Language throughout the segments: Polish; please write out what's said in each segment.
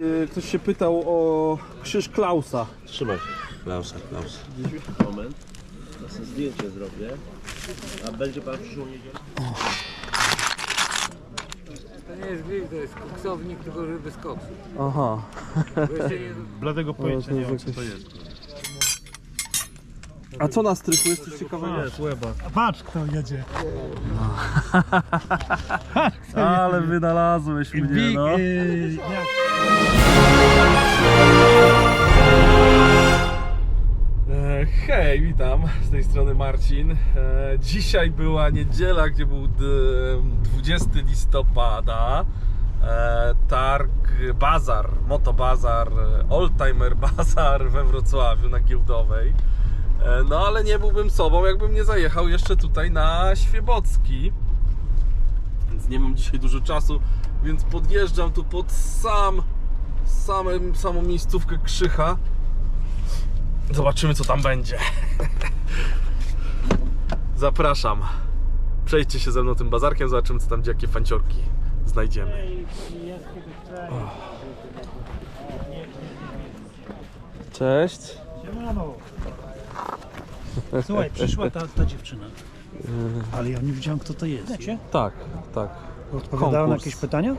Y, Ktoś się pytał o krzyż Klausa. Trzymaj. Klausa, Klausa. moment. Ja sobie zdjęcie zrobię. A będzie pan przyszło niedzielę? To nie jest grill, to jest koksownik, tylko że bez koksu. Aha. Bo jeszcze nie, Bladego pojęcia nie mam co to jest. A co na strychu? Jest coś ciekawego? Patrz kto jedzie. Ale wynalazłeś mnie, Big, no. y, jak E, Hej, witam, z tej strony Marcin. E, Dzisiaj była niedziela, gdzie był d- 20 listopada. E, Targ, bazar, motobazar, oldtimer bazar we Wrocławiu na Giełdowej. E, No ale nie byłbym sobą, jakbym nie zajechał jeszcze tutaj na Świebocki. Więc nie mam dzisiaj dużo czasu, więc podjeżdżam tu pod sam, samym, samą miejscówkę Krzycha. Zobaczymy, co tam będzie. Zapraszam. Przejdźcie się ze mną tym bazarkiem, zobaczymy, co tam gdzie, jakie fanciorki znajdziemy. Cześć. Siemano. Słuchaj, przyszła ta, ta dziewczyna. Ale ja nie wiedziałem kto to jest. Wiecie? Tak, tak. Odpowiadała na Konkurs. jakieś pytania?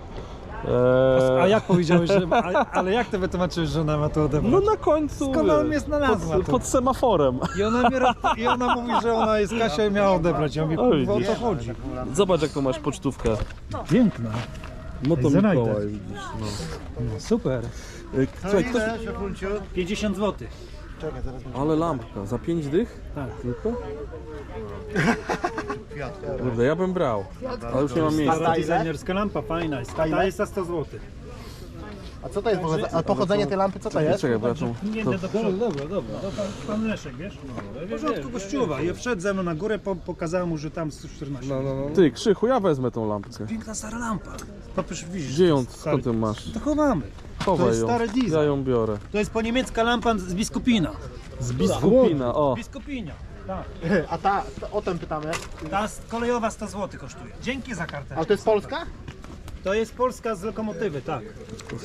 Eee, A jak powiedziałeś, że... A, ale jak ty wytłumaczyłeś, że ona ma to odebrać? No na końcu. Skąd ona wiesz, mnie znalazła Pod, tu? pod semaforem. I ona, mi, I ona mówi, że ona jest Kasia i miała odebrać. Ja mówię, Oj, kurwa, o co widzisz. chodzi? Zobacz, jaką masz pocztówkę. Piękna. No to Znajdę. Mikołaj, widzisz. No. No, super. E, Słuchaj, ktoś... 50 zł. Ale lampka, za 5 dych? Tak. Tylko? Kurde, ja bym brał, ale już nie mam miejsca. Stara designerska lampa, fajna jest. Ta jest za 100 zł. A co to jest? A pochodzenie tej lampy co to jest? Czekaj, bo ja tą... Nie, To, do przodu. Dobra, dobra. To pan, Leszek, wiesz? W porządku gościuwa. I wszedł ze mną na górę, po, pokazałem mu, że tam 114. No, no, no. ty, Krzychu, ja wezmę tą lampkę. Piękna stara lampa. Popatrz, widzisz. Gdzie ją, stary- skąd ją masz? To chowamy. Chowaj jest ją, stary diesel. ja ją biorę. To jest po niemiecka lampa z biskupina. Z biskupina, o. Biskupinia. Tak. A ta, to, o tym pytamy. Ta kolejowa 100 zł kosztuje. Dzięki za kartę. Ale to jest Polska? To jest Polska z lokomotywy, tak.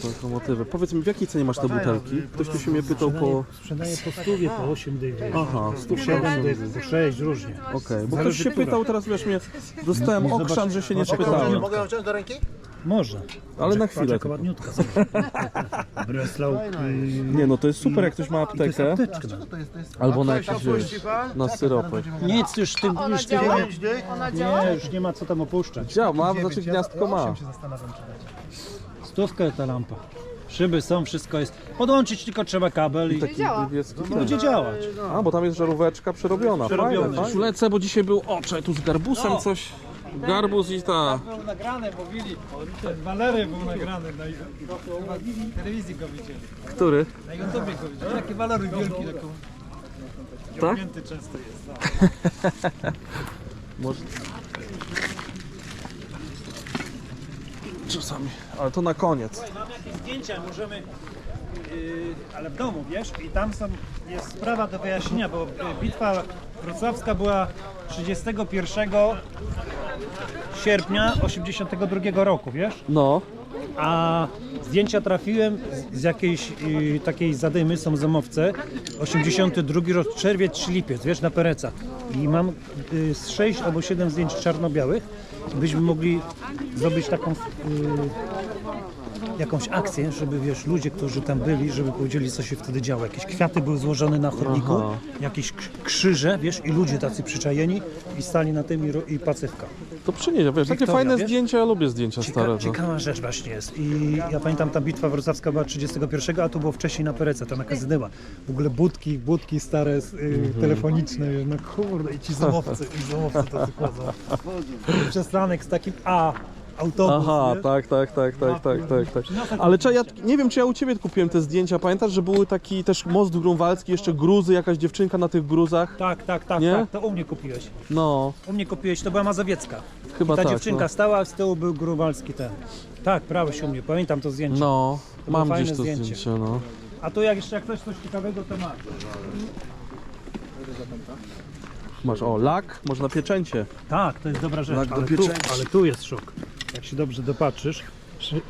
To lokomotywy. Powiedz mi, w jakiej cenie masz te butelki? Ktoś tu się mnie pytał po... Sprzedaję po stówie, po 8 dych. Aha, 100 7 dych, po 6 różnie. Okej, bo ktoś Zależy, się która. pytał, teraz wiesz mnie, dostałem okrzan, że się nie spytałem. Mogę ją wziąć do ręki? Można. Ale na chwilę. tylko. ładniutka. Breslau. Nie no, to jest super, jak ktoś ma aptekę. Albo na jakiś, wiesz, na syropek. Nic już tym, już tym Pięć dych? nie, już nie ma co tam opuszczać. Działa, ma, znaczy gniazdko ma. Stówkę ta lampa. Szyby są, wszystko jest. Podłączyć tylko trzeba kabel i Taki niebieski ten. będzie działać. A, bo tam jest żaróweczka przerobiona. Przerobiona. Fajne, fajne. Lecę, bo dzisiaj był oczaj tu z garbusem coś. Garbus i ta. Był nagrane, mówili. Ten Walery był nagrany na telewizji go widzieli. Który? Na YouTubie go widzieli. Takie walory wielki, taką Tak? pięty często jest. Może... Czasami. Ale to na koniec. Mam jakieś zdjęcia, możemy, yy, ale w domu, wiesz, i tam są, jest sprawa do wyjaśnienia, bo y, bitwa wrocławska była 31 sierpnia 82 roku, wiesz, No. a zdjęcia trafiłem z- z jakiejś y, takiej zadymy, są zamowce, 82 rok, czerwiec czy lipiec, wiesz, na Pereca. I mam y, z 6 albo 7 zdjęć czarno-białych, byśmy mogli zrobić taką y, jakąś akcję, żeby wiesz, ludzie, którzy tam byli, żeby powiedzieli, co się wtedy działo. Jakieś kwiaty były złożone na chodniku, Aha. jakieś krzyże, wiesz, i ludzie tacy przyczajeni i stali na tym i, ro- i pacywka. To przynieś, wiesz, takie Wiktoria, fajne wiesz? zdjęcia, ja lubię zdjęcia Cieka- stare. To. ciekawa rzecz właśnie jest. I ja pamiętam, ta bitwa wrocławska była 31, a to było wcześniej na Perece, tam jakaś zadyma. W ogóle budki, budki stare, y, Mhm. telefoniczne, no kurde, i ci zamowcy, i zamowcy tacy chodzą. Przestanek z takim A, autobus, Aha, wiesz? tak, tak, tak, tak, tak, tak, tak. Ale czy ja, nie wiem, czy ja u Ciebie kupiłem te zdjęcia, pamiętasz, że były taki też most grunwaldzki, jeszcze gruzy, jakaś dziewczynka na tych gruzach? Tak, tak, tak, Nie? tak, to u mnie kupiłeś. No, U mnie kupiłeś, to była Mazowiecka. chyba Ta tak. dziewczynka no. stała, a z tyłu był grunwaldzki ten. Tak, brałeś u mnie, pamiętam to zdjęcie. No, To mam gdzieś to zdjęcie. zdjęcie, no. A tu jak jeszcze jak ktoś coś ciekawego, to ma. Masz, o, lak, można pieczęcie. Tak, to jest dobra rzecz, Lak do ale tu, pieczęci. ale tu jest szok. Jak się dobrze dopatrzysz,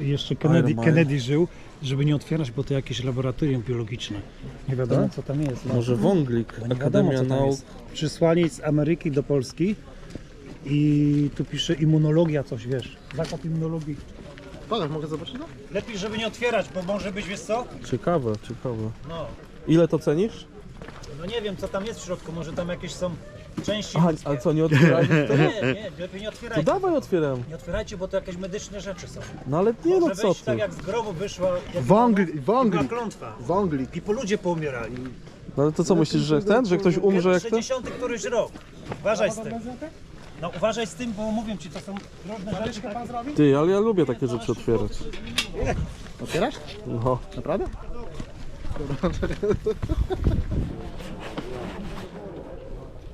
jeszcze Kennedy. Kennedy żył, żeby nie otwierać, bo to jakieś laboratorium biologiczne. Nie wiadomo co tam jest. no. Może Wąglik, Bo nie wiadomo Akademia co tam Nauk. jest. Przysłali z Ameryki do Polski i tu pisze immunologia coś, wiesz. Zakład immunologii. Pokaż, mogę zobaczyć to? Lepiej, żeby nie otwierać, bo może być, wiesz co? Ciekawe, ciekawe. No, Ile to cenisz? no nie wiem co tam jest w środku, może tam jakieś są części Aha, a co, nie otwierali? To nie, nie, lepiej nie To otwierajcie. dawaj otwieram. Nie otwierajcie, bo to jakieś medyczne rzeczy są. No ale nie no Może co wejść ty. tak jak z grobu wyszła jak Wągli, była wąglik, klątwa. wąglik. I po ludzie poumierali. No ale to co myślisz, że ten, że ktoś umrze jak ten? 60 któryś rok. Uważaj z tym. No uważaj z tym, bo mówię ci, to są różne rzeczy. takie- Ty, ale ja lubię takie rzeczy otwierać. Otwierasz? No. Naprawdę?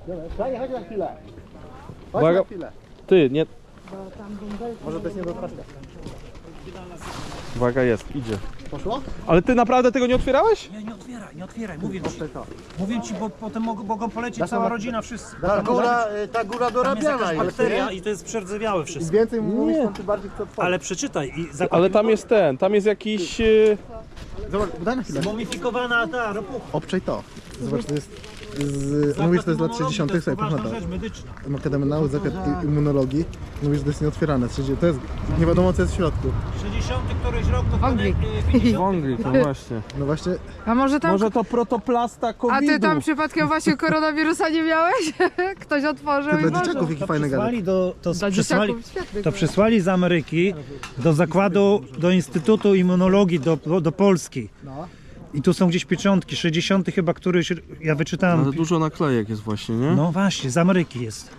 Dobra, Daj, chodź na chwilę. Chodź Uwaga. na chwilę. Ty, nie... Może to jest nie do otwarcia. Uwaga, jest, idzie. Poszło? Ale ty naprawdę tego nie otwierałeś? Nie, nie otwieraj, nie otwieraj, mówię ci. Mówię ci, bo potem mogą, mogą polecieć Dasz cała na- rodzina, wszyscy. Ta góra, y, ta góra jest dorabiana jakaś jest, bakteria nie? i to jest przerdzewiałe Im wszystko. więcej mówisz, tym ty bardziej chcę otworzyć. Ale przeczytaj i Ale tam jest ten, tam jest jakiś... e, Zobacz, daj na chwilę. Zmumifikowana ta ropucha. Obczaj to. Zobacz, to jest z... Mówisz, że to jest lat 60. To jest Sobie proszę poważna to. rzecz medyczna. Akademia Nauk, Zakład Immunologii. Mówisz, że to jest nieotwierane. Czyli To jest... Nie wiadomo, co jest w środku. 60 któryś rok to 50. Wąglik, no właśnie. No właśnie, A może tam. Może to protoplasta covid A ty tam przypadkiem właśnie koronawirusa nie miałeś? Ktoś otworzył to i dla może. dzieciaków jaki To fajny gadek. przysłali, do, to Dla przysłali, dzieciaków świetny. to przysłali z Ameryki do zakładu, do Instytutu Immunologii do, do Polski. No. I tu są gdzieś pieczątki, 60 chyba któryś, ja wyczytałem. Ale dużo naklejek jest właśnie, nie? No właśnie, z Ameryki jest.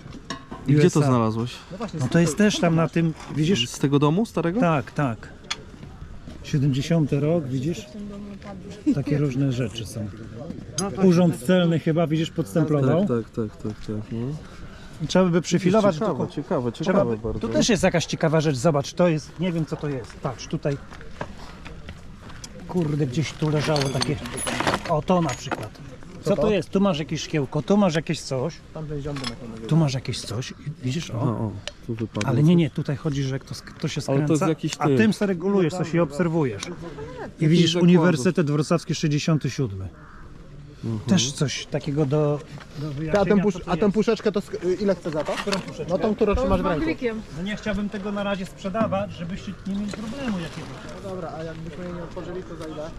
I gdzie to USA. znalazłeś? No to jest też tam na tym, widzisz? Z tego domu starego? Tak, tak. 70 rok, widzisz? Takie różne rzeczy są. Urząd celny chyba, widzisz, podstemplował. Tak, tak, tak, tak, tak. No. Trzeba by przyfilować. ciekawe, tylko- ciekawe, Trzeba ciekawe by, bardzo. tu też jest jakaś ciekawa rzecz, zobacz, to jest, nie wiem co to jest. Patrz, tutaj. Kurde, gdzieś tu leżało takie. O, to na przykład. Co to jest? Tu masz jakieś szkiełko, tu masz jakieś coś, na pewno. tu masz jakieś coś. i Widzisz, O, o. o, tu wypadło. Ale nie, nie, tutaj chodzi, że jak to, sk- to się Ale to skręca, jest jakiś a ty. tym se regulujesz, coś i obserwujesz. I widzisz zakładów. Uniwersytet Wrocławski 67. Też coś takiego do, do A wyjaśnienia. co to a jest. puszeczkę to sk- y, ile chce za to? Którą puszeczkę? No tą, którą To trzymasz w ręku. No nie chciałbym tego na razie sprzedawać, żebyście nie mieli problemu jakiegoś. Dobra, a jakbyśmy jej nie otworzyli, to za ile?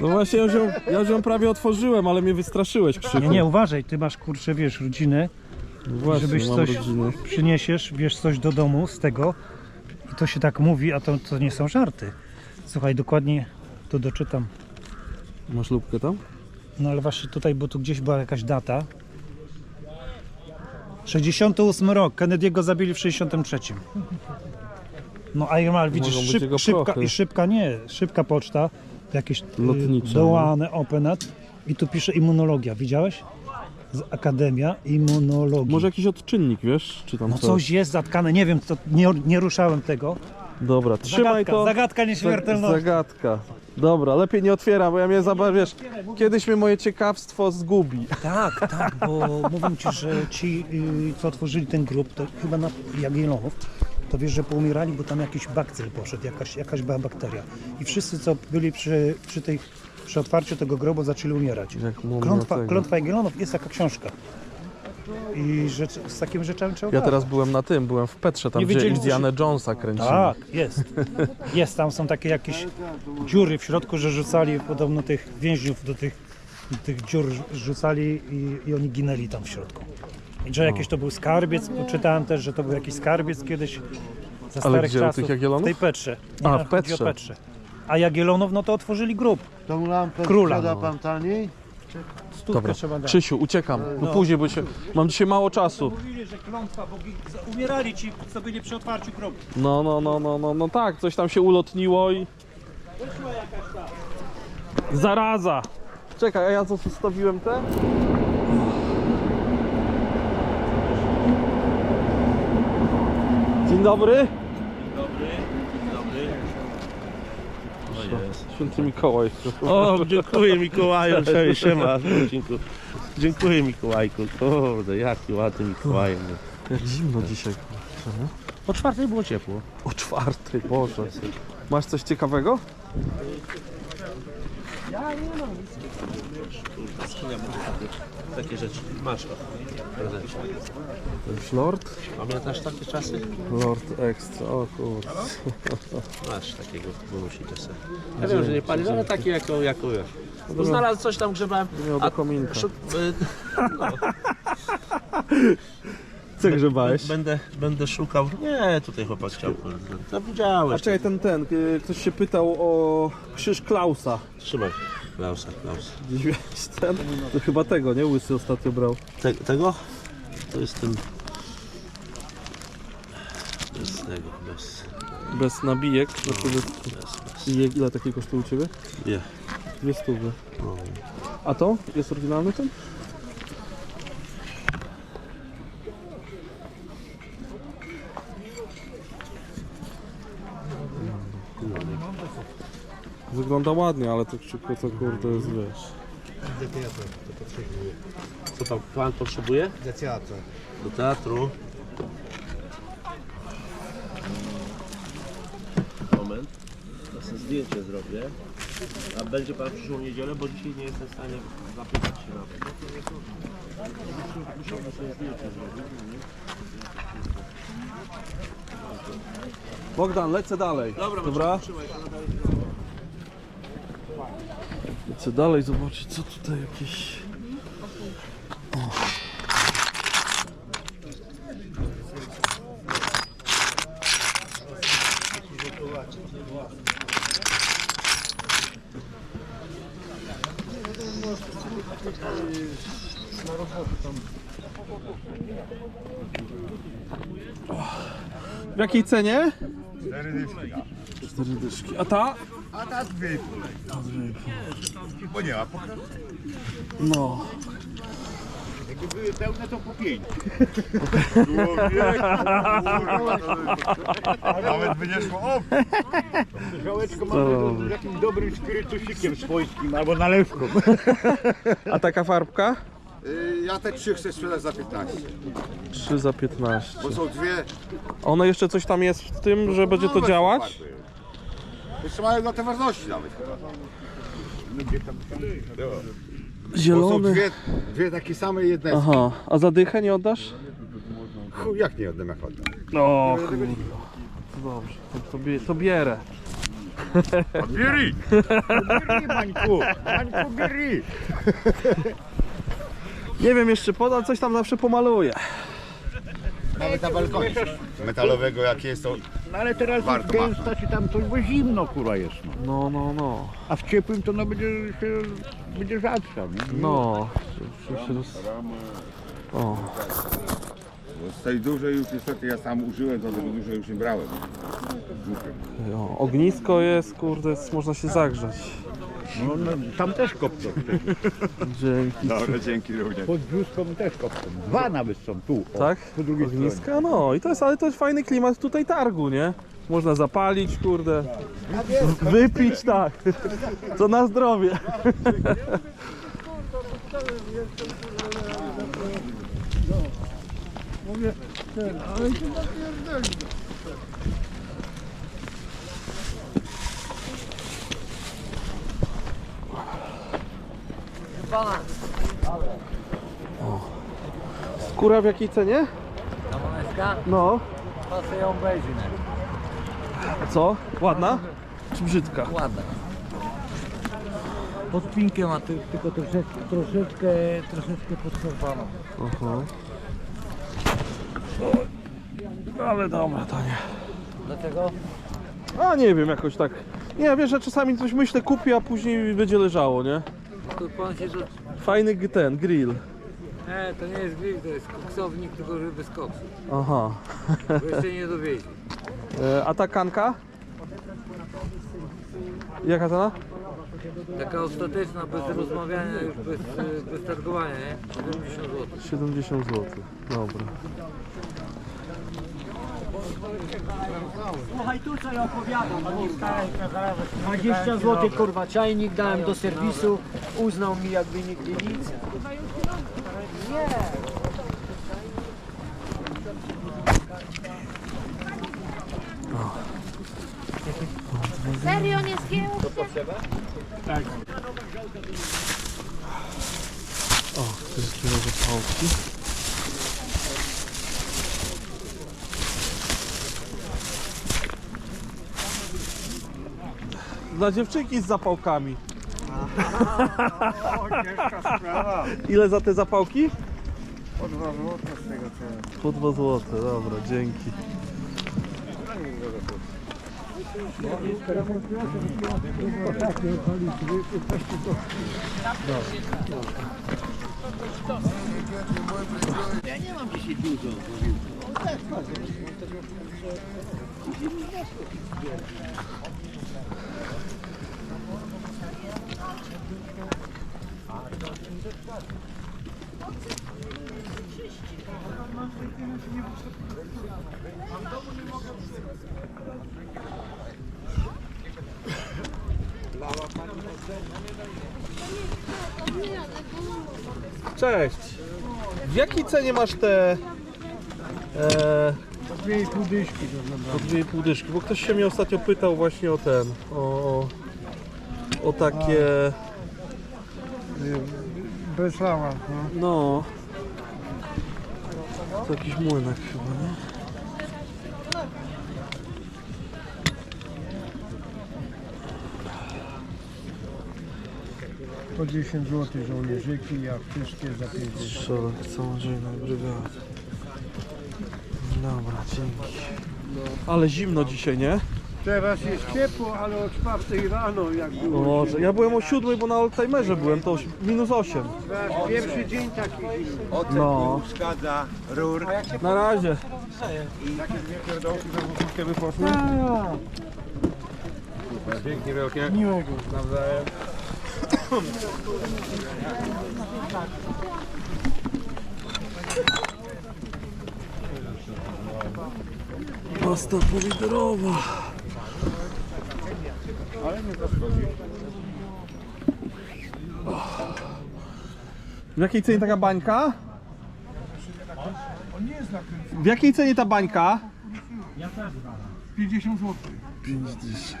No właśnie, ja już, ją, ja już ją prawie otworzyłem, ale mnie wystraszyłeś krzyku. Nie, nie, uważaj, ty masz kurczę, wiesz, rodzinę, No właśnie, żebyś mam coś rodzinę. przyniesiesz, wiesz, coś do domu z tego i to się tak mówi, a to, to nie są żarty. Słuchaj, dokładnie tu doczytam. Masz lubkę tam? No ale właśnie tutaj, bo tu gdzieś była jakaś data. 68 rok, Kennedy'ego zabili w 63. No a Irmal, widzisz, szyb, szybka i szybka nie, szybka poczta, jakieś Lotnicze, y, dołane, openat i tu pisze immunologia, widziałeś? Z Akademia Immunologii. Może jakiś odczynnik, wiesz? Czy tam No coś? coś jest zatkane, nie wiem, to nie, nie ruszałem tego. Dobra, trzymaj Zagadka, to. zagadka Zag- nieśmiertelności. Zagadka. Dobra, lepiej nie otwieram, bo ja mnie zabawiesz. Kiedyś mnie moje ciekawstwo zgubi. Tak, tak, bo mówię ci, że ci, y, co otworzyli ten grup, to chyba na Jagiellonów, to wiesz, że poumierali, bo tam jakiś bakcyl poszedł, jakaś, jakaś była bakteria. I wszyscy, co byli przy, przy, tej, przy otwarciu tego grobu, zaczęli umierać. Klątwa, klątwa Jagiellonów jest taka książka. I rzecz, z takimi rzeczami trzeba Ja teraz byłem na tym, byłem w Petrze, tam Nie gdzie wiedzieli, Indiana Jonesa kręcili. Tak, jest. Jest, tam są takie jakieś dziury w środku, że rzucali podobno tych więźniów do tych, do tych dziur rzucali i, i oni ginęli tam w środku. I że jakiś to był skarbiec, bo czytałem też, że to był jakiś skarbiec kiedyś za Ale starych gdzie, u czasów. tych Jagiellonów? W tej Petrze. Nie, A, w chodzi. O Petrze. A Jagiellonów, no to otworzyli grób. Tą lampę Króla. sprzeda pan taniej? Stówkę Dobra, trzeba dać. Krzysiu, uciekam. No później, bo się... mam dzisiaj mało czasu. Mówili, że klątwa, bo umierali ci, co byli przy otwarciu grobu. No, no, no, no, no, no tak, coś tam się ulotniło i... Zaraza! Czekaj, a ja co zostawiłem te? Dzień dobry. Święty Mikołaj. O, dziękuję Mikołaju, cześć, siema, Dziękuję. Dziękuję Mikołajku, kurde, jaki ładny Mikołaj. Jak zimno dzisiaj. nie? O czwartej było ciepło. O czwartej, Boże. Masz coś ciekawego? Skrzynia będzie takie, takie rzeczy. Masz o. prezencie. Jakiś lord? Pamiętasz takie czasy? Lord Extra, o kurde. Masz takiego bonusika sobie. Ja wiem, że nie palisz, ale taki jako, jako wiesz. No, znalazł coś tam grzebałem. Miał do A kominka. szuk- y, Co grzebałeś? Będę, będę szukał. Nie, tutaj chłopak chciał. To widziałeś. A czekaj, ten, ten, y, ktoś się pytał o krzyż Klausa. Trzymaj. Klausa, Klausa. Gdzieś miałeś ten? To chyba tego, nie? Łysy ostatnio brał. Te, tego? To jest ten. Bez tego, bez. Bez nabijek. Znaczy bez... bez, bez. I ile takie kosztuje u Ciebie? Nie. Dwie stówy. No. A to? Jest oryginalny ten? Wygląda ładnie, ale to szybko to kurde jest wiesz. Co tam pan potrzebuje? Do teatru. Do teatru. Moment. Ja sobie zdjęcie zrobię. A będzie pan w przyszłą niedzielę, bo dzisiaj nie jestem w stanie zapytać się na to. Musiałbym sobie zdjęcie zrobić. Bogdan, lecę dalej. Dobra. Dobra. Lecę dalej zobaczyć co tutaj jakieś... W jakiej cenie? Cztery dyszki. A ta? A ta dwie. Bo nie ma. No. Jakby były pełne, to po pięć. Nawet by nie szło. O! Żałeczko mamy z jakimś dobrym spirytusikiem swojskim albo nalewką. A taka farbka? Y, Ja te trzy chcę sprzedać za 15. 3 za 15. Bo są dwie. A one jeszcze coś tam jest w tym, że będzie to nowe są działać? farby. Jeszcze mają dla wartości nawet. Bo są Zielony. dwie, dwie takie same jedne. Aha, a za dychę nie oddasz? Chuj, jak nie oddam jak oddam. No, kurde. To dobrze, to, to, bie, to bierę. Bierij! Bierij, Mańku! Mańku, bierij! Nie wiem jeszcze podam, coś tam zawsze pomaluję. Nawet na balkonie. Metalowego jak jest to No ale teraz Warto jest gęsta, czy tam coś, bo zimno kurwa jest. No. No, no, no. A w ciepłym to no będzie się, będzie rzadsza. Nie? No. Roz- O, z tej dużej już niestety ja sam użyłem, to tego dużej już nie brałem. ognisko jest, kurde, jest, można się zagrzać. No, no, tam też kopcą. Dzięki. Dobra, dzięki również. Pod brzuską też kopcą. Dwa nawet są tu. O, Tak? Po drugiej stronie. Ogniska, no i to jest, ale to jest fajny klimat tutaj targu, nie? Można zapalić, kurde. Wypić, tak. To na zdrowie. Skóra w jakiej cenie? Ta? No. Sobie ją co? Ładna? Czy brzydka? Ładna. Podpinkę ma ty, tylko troszeczkę, troszeczkę, troszeczkę podszarpaną. Aha. Ale dobra, to nie. Dlaczego? A nie wiem, jakoś tak. Nie, wiesz, że czasami coś myślę, kupię, a później będzie leżało, nie? Tu pan się. Fajny ten, grill. Nie, to nie jest grill, to jest koksownik, tylko że bez koksu. Aha. Bo jeszcze nie dowieźli. E, A ta kanka? Jaka cena? Taka ostateczna, bez rozmawiania, już bez, e, bez targowania, nie? 70 zł. 70 zł. Dobra. Słuchaj tu co ja opowiadam. 20 zł kurwa czajnik dałem do serwisu, uznał mi jakby nigdy nic. Nie. Serio nie zgięło? To? Tak. O, to jest kilo pałki. Dla dziewczynki z zapałkami. Ile za te zapałki? Po dwa złote z tego co. Po 2 złote, dobra, dzięki. Cześć. W jakiej cenie masz te Dwie i pół dyszki to dwie i pół dyszki? Bo ktoś się mnie ostatnio pytał właśnie o ten, o, o takie, Bresława, no. no, to jakiś młynek chyba, nie? Po 10 zł żołnierzyki, jak wszystkie za 50. Strzelak samodzielna brygada. Dobra, dzięki. Ale zimno dzisiaj, nie? Teraz jest ciepło, ale o 4 rano jak O było. Może. Ja byłem o 7, bo na oldtimerze byłem, to oś- minus 8. Nasz pierwszy dzień taki zimny. No. Szkadza, rur. Na razie. Takie dwie pierdołki za wódkę by poszły? Dzięki wielkie. Miłego. Nawzajem. Pasta pomidorowa. Ale nie zaszkodzi. W jakiej cenie taka bańka? On nie jest nakręcony. W jakiej cenie ta bańka? 50 zł. 5 dyszek.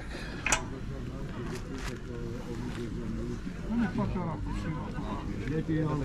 Lepiej on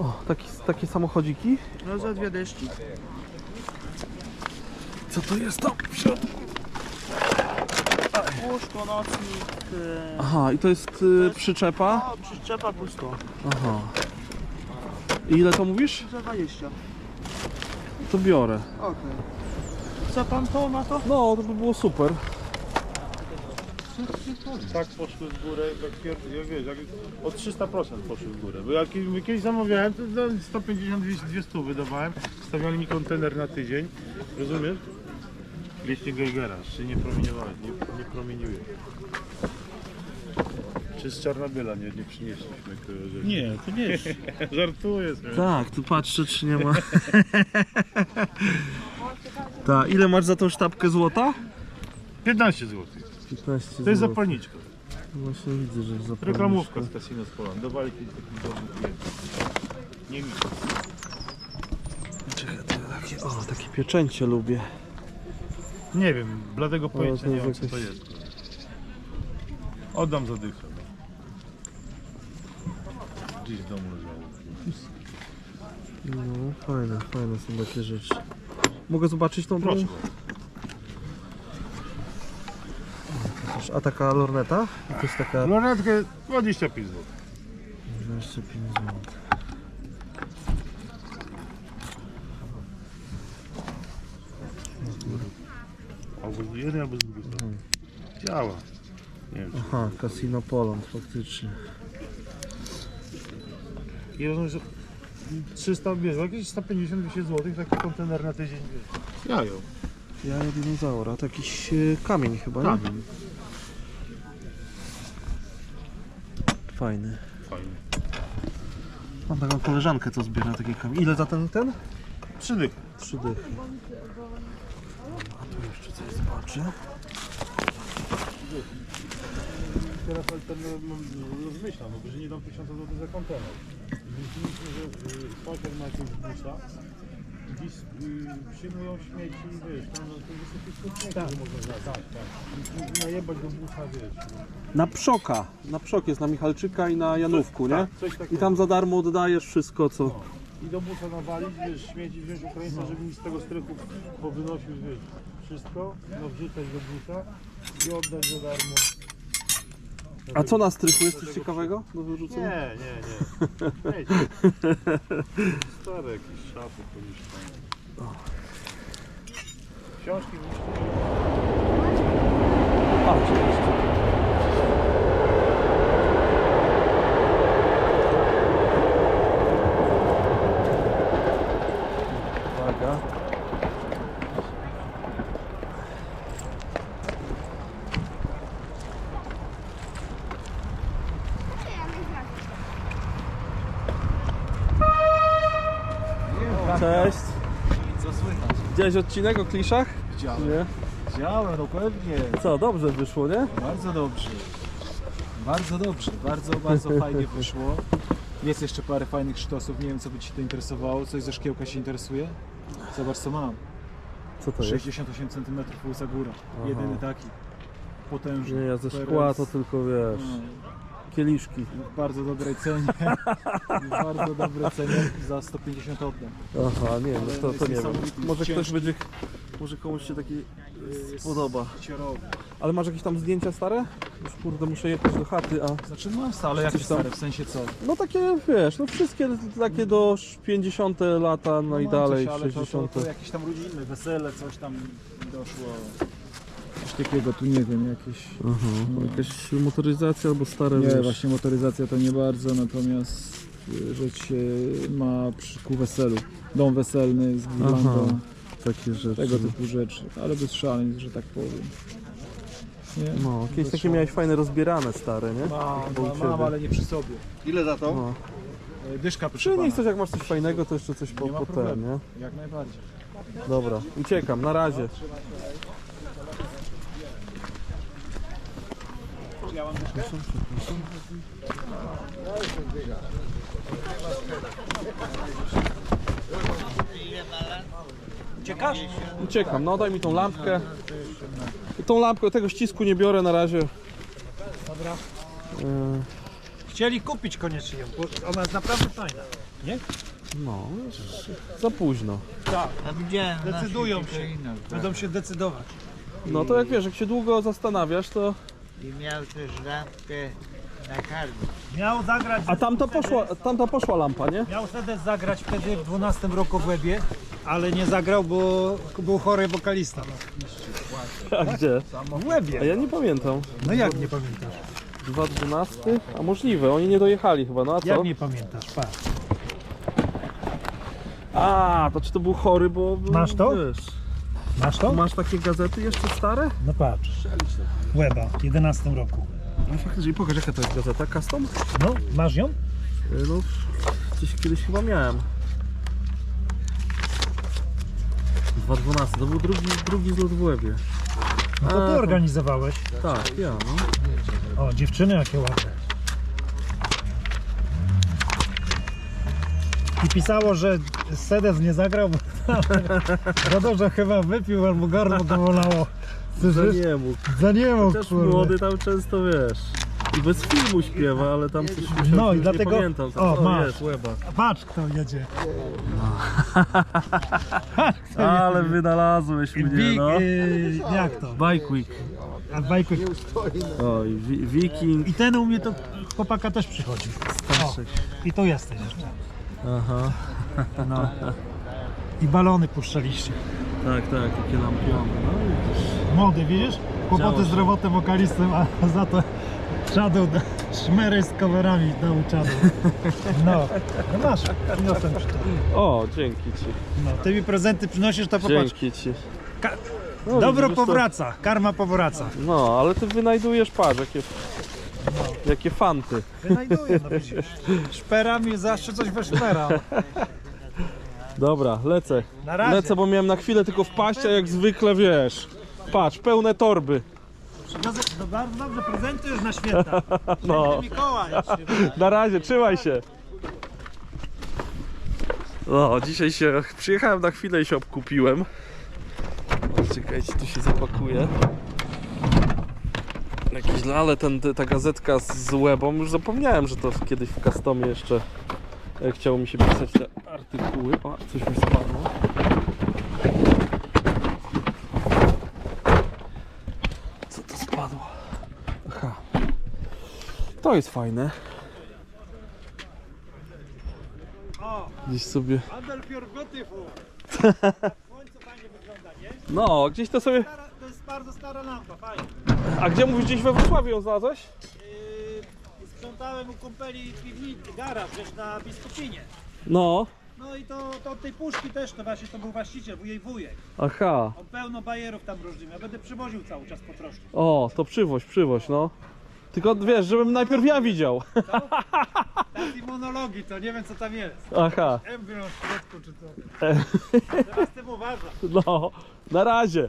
O, taki, takie samochodziki. No za dwie deszki. Co to jest tam w środku? Łóżko, nocnik, e, Aha, i to jest y, przyczepa. no, przyczepa pusto. Aha. I ile to mówisz? Za 20. To biorę. Okej. Chce pan to na to? No, to by było super. Tak poszły w górę, tak pier- ja wiesz, jak o 300% poszły w górę. Bo jak kiedyś zamawiałem, to za 150 200 stówy wydawałem, stawiali mi kontener na tydzień, rozumiesz? Liście Geigera, czy nie promieniowałeś, nie, nie promieniuje. Czy z Czarnobyla nie, nie przynieśliśmy kogoś? Nie, to nie jest. Żartuję sobie. Tak, tu patrzę, czy nie ma. Tak, ile masz za tą sztabkę złota? 15 zł. 15 To jest zapalniczka. Właśnie widzę, że jest zapalniczka. Reklamówka z Casino z Polan. Do walki z takim dobrym. Nie mi. Czekaj, to ja takie, o, takie pieczęcie lubię. Nie wiem, bladego pojęcia to nie jest mam co to jest. Oddam za dychę. Gdzieś w domu leżało. No, fajne, fajne są takie rzeczy. Mogę zobaczyć tą Proszę. A taka lorneta? To jest taka Lornetkę 25 zł. 25 zł. Albo z jednej, albo z drugiej strony. Działa. Nie wiem, Aha, Casino Poland, faktycznie. I rozumiem, że 300, wiesz, jakieś 150 zł, taki kontener na tydzień. Jajo. Jajo dinozaura, to jakiś e, kamień chyba, nie? Kamień. Fajny. Fajny. Mam taką koleżankę, co zbiera takie kamienie. Ile za ten, ten? Trzy dychy. Trzy dychy. A tu jeszcze coś zobaczę. Teraz alternatywną rozmyślam, bo że nie dam 1000 zł za kontener. Myśleliśmy, że y, ma jakiegoś busa, gdzieś y, przyjmują śmieci, wiesz, tam na tym wysypisku śmieci, tak. można za- tak, tak. I najebać do busa, wiesz. Na Przoka. Na Przok jest na Michalczyka i na Janówku, nie? Tak, coś takiego. I tam za darmo oddajesz wszystko, co... I do busa nawalić, wiesz, śmieci wziąć Ukraińca, żeby mi z tego strychu powynosił, wiesz, wszystko, no wrzucać do busa i oddać za darmo. A co na strychu? Jest coś ciekawego do wyrzucenia? Nie, nie, nie. Ej, Stare jakieś szafy poniszczone. Książki zniszczone. A, oczywiście. Uwaga. Cześć. Co słychać? Widziałeś odcinek o kliszach? Widziałem. Nie? Widziałem, no pewnie. Co, dobrze wyszło, nie? Bardzo dobrze. Bardzo dobrze, bardzo, bardzo fajnie wyszło. Jest jeszcze parę fajnych sztosów, nie wiem co by Ci to interesowało. Coś ze szkiełka się interesuje? Zobacz co mam. Co to jest? 68 cm łysa góra. Aha. Jedyny taki. Potężny. Nie, ja ze szkła to tylko wiesz, No, kieliszki. w bardzo dobrej cenie. w bardzo dobrej cenie za 150 oddam. Aha, nie, no to, to nie wiem. Może ktoś będzie, może komuś się taki spodoba. Ciorowy. Ale masz jakieś tam zdjęcia stare? Już kurde, muszę jechać do chaty, a... Znaczy mam stale jakieś tam? stare, w sensie co? No takie, wiesz, no wszystkie takie do 50 lata, no, i mam dalej, coś, ale to, 60. to, to jakieś tam rodziny, wesele, coś tam doszło. Coś takiego tu nie wiem, jakieś... Aha, jakaś motoryzacja albo stare, Nie, wiesz. właśnie motoryzacja to nie bardzo, natomiast rzecz się ma przy, ku weselu. Dom weselny z girlandą, takie rzeczy. tego typu rzeczy, ale bez szaleństw, że tak powiem. Nie? No, jakieś Bez takie miałeś fajne rozbierane stare, nie? Mam, Bo u mam, ciebie. mam, ale nie przy sobie. Ile za to? No. Y, Dyszka proszę Czy nie chcesz, jak masz coś fajnego, to jeszcze coś po, Nie ma po ten, problemu. nie? Jak najbardziej. Dobra, uciekam, na razie. Uciekasz? Uciekam, no daj mi tą lampkę. Tą lampkę, tego ścisku nie biorę na razie. Dobra. Yy, Chcieli kupić koniecznie ją, bo ona jest naprawdę fajna. Nie? No, za późno. Tak. Decydują się. Będą się decydować. No to jak wiesz, jak się długo zastanawiasz, to... I miał też lampkę na karmę. Miał zagrać. A tamta poszła, tamta poszła lampa, nie? Miał Sedes zagrać wtedy w 12 roku w Łebie, ale nie zagrał, bo był chory wokalista. A gdzie? W Łebie. A ja nie pamiętam. No jak nie pamiętasz? 2.12? A możliwe, oni nie dojechali chyba, no a co? Jak nie pamiętasz? Patrz. A, to czy to był chory, bo... był, Masz to? Wiesz, Masz to? masz takie gazety jeszcze stare? No patrz. Łeba w 11 roku. No faktycznie, pokaż jaka to jest gazeta, custom? No, masz ją? Y, No, gdzieś kiedyś chyba miałem. 2.12, to był drugi, drugi zlot w łebie. No to ty organizowałeś. Tak, ja, no. O, dziewczyny jakie ładne. I pisało, że Sedes nie zagrał, bo dużo chyba wypił albo gardło go bolało. Za nie mógł. Za nie mógł, Też kurde. młody tam często, wiesz, i bez filmu śpiewa, ale tam coś musiał, No i dlatego- nie pamiętam. o, o, masz. łeba. Patrz kto jedzie. Ale wynalazłeś mnie, Big, no. y, jak to? Bike Week. A bajku. Oj, wi- Viking. I ten u mnie to chłopaka też przychodził. O, I tu jesteś jeszcze. Aha, No. I balony puszczaliście. tak, tak, takie lampiony. No widzisz. Młody, widzisz? Kłopoty Działo się. zdrowotne wokalistem, a za to czadu, szmery z coverami dał czadu. No, no masz, ci to. O, dzięki ci. No, ty mi prezenty przynosisz, to popatrz. Dzięki ci. No, Dobro widzisz, to- powraca, karma powraca. No, ale ty wynajdujesz, jakie, jakie fanty. Wynajduję, no widzisz. Szpera mi zawsze coś we szpera. Dobra, lecę. Na razie. Lecę, bo miałem na chwilę tylko wpaść, a jak zwykle wiesz. Patrz, pełne torby. No bardzo dobrze, prezenty już na święta. No, Mikołaj. na razie, trzymaj się. No, dzisiaj się przyjechałem na chwilę i się obkupiłem. Czekajcie, tu się zapakuje. Jakiś, no ale ten, ta gazetka z łebą, już zapomniałem, że to kiedyś w customie jeszcze e, chciało mi się pisać te artykuły. O, coś mi spadło. Co to spadło? Aha. To jest fajne. Gdzieś sobie. No, gdzieś to sobie. To jest bardzo stara lampa. A gdzie mówisz, gdzieś we Wrocławiu ją znalazłeś? Yy, sprzątałem u kumpeli piwnicy, garaż, wiesz, na Biskupinie. No, No i to, to od tej puszki też, to właśnie to był właściciel, jej wujek. aha. On pełno bajerów tam różnych, ja będę przywoził cały czas po troszkę. O, to przywoź, przywoź, no. Tylko wiesz, żebym najpierw ja widział. Takiej monologii, to nie wiem co tam jest. Aha, Embrion w środku czy co. Teraz tym uważam. no, na razie.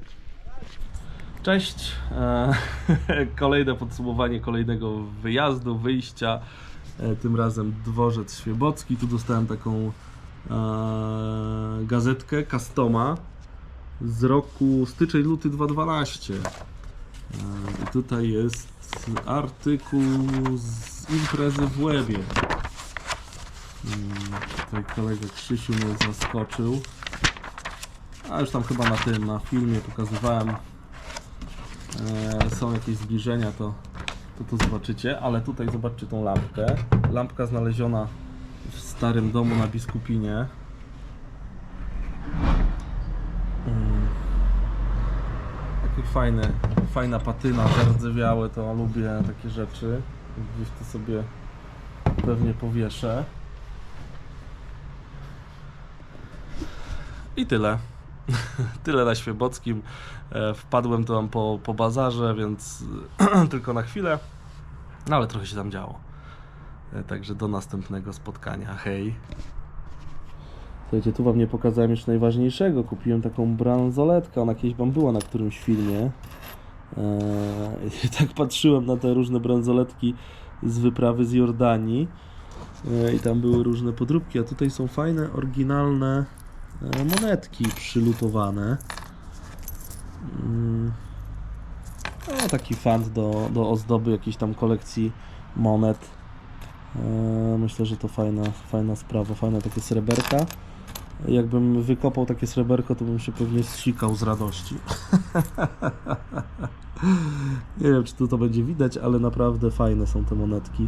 Cześć. E, Kolejne podsumowanie kolejnego wyjazdu, wyjścia. E, Tym razem dworzec Świebocki. Tu dostałem taką e, gazetkę Customa z roku styczeń-luty 2012. E, I tutaj jest artykuł z imprezy w Łebie. Mm, Tutaj kolega Krzysiu mnie zaskoczył. A już tam chyba na tym, na filmie pokazywałem. E, są jakieś zbliżenia, to, to to zobaczycie. Ale tutaj zobaczcie tą lampkę. Lampka znaleziona w starym domu na Biskupinie. Mm. Takie fajne, fajna patyna, zardzewiałe, to lubię takie rzeczy. Gdzieś to sobie pewnie powieszę. I tyle. Tyle na Świebockim. E, Wpadłem tam po, po bazarze, więc tylko na chwilę. No ale trochę się tam działo. E, Także do następnego spotkania. Hej. Słuchajcie, tu wam nie pokazałem jeszcze najważniejszego. Kupiłem taką bransoletkę. Ona kiedyś wam była na którymś filmie. Eee, tak patrzyłem na te różne bransoletki z wyprawy z Jordanii. E, I tam były różne podróbki, a tutaj są fajne, oryginalne monetki przylutowane. Mm. No, taki fant do, do ozdoby jakiejś tam kolekcji monet. E, Myślę, że to fajna, fajna sprawa, fajne takie sreberka. Jakbym wykopał takie sreberko, to bym się pewnie zsikał z radości. Nie wiem, czy tu to będzie widać, ale naprawdę fajne są te monetki.